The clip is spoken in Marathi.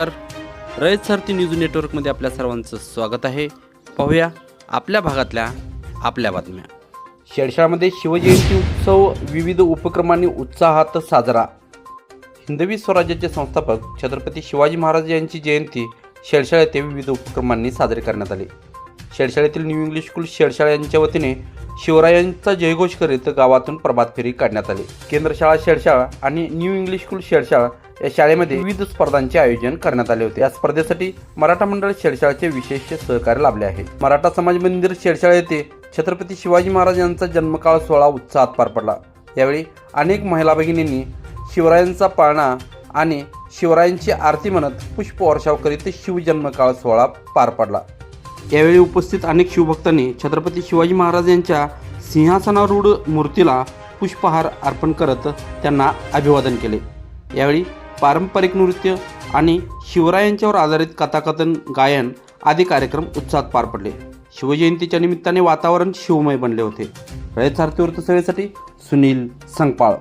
तर रयत सारथी न्यूज नेटवर्कमध्ये आपल्या सर्वांचं स्वागत आहे. पाहूया आपल्या भागातल्या आपल्या बातम्या. शेडशाळामध्ये शिवजयंती उत्सव विविध उपक्रमांनी उत्साहात साजरा. हिंदवी स्वराज्याचे संस्थापक छत्रपती शिवाजी महाराज यांची जयंती शेडशाळ येथे विविध उपक्रमांनी साजरी करण्यात आली. शेडशाळेतील न्यू इंग्लिश स्कूल शेडशाळा यांच्या वतीने शिवरायांचा जयघोष करीत गावातून प्रभात फेरी काढण्यात आली. केंद्र शाळा शेडशाळा आणि न्यू इंग्लिश स्कूल शेडशाळा या शाळेमध्ये विविध स्पर्धांचे आयोजन करण्यात आले होते. या स्पर्धेसाठी मराठा मंडळ शेडशाळाचे विशेष सहकार्य लाभले आहे. मराठा समाज मंदिर शेडशाळा येथे छत्रपती शिवाजी महाराज यांचा जन्मकाळ सोहळा उत्साहात पार पडला. यावेळी अनेक महिला भगिनींनी शिवरायांचा पाळणा आणि शिवरायांची आरती म्हणत पुष्पवर्षाव करीत शिवजन्मकाळ सोहळा पार पडला. यावेळी उपस्थित अनेक शिवभक्तांनी छत्रपती शिवाजी महाराज यांच्या सिंहासनारूढ मूर्तीला पुष्पहार अर्पण करत त्यांना अभिवादन केले. यावेळी पारंपरिक नृत्य आणि शिवरायांच्यावर आधारित कथाकथन गायन आदी कार्यक्रम उत्साहात पार पडले. शिवजयंतीच्या निमित्ताने वातावरण शिवमय बनले होते. रयत सारथी वृत्तसेवेसाठी सुनील संगपाळ.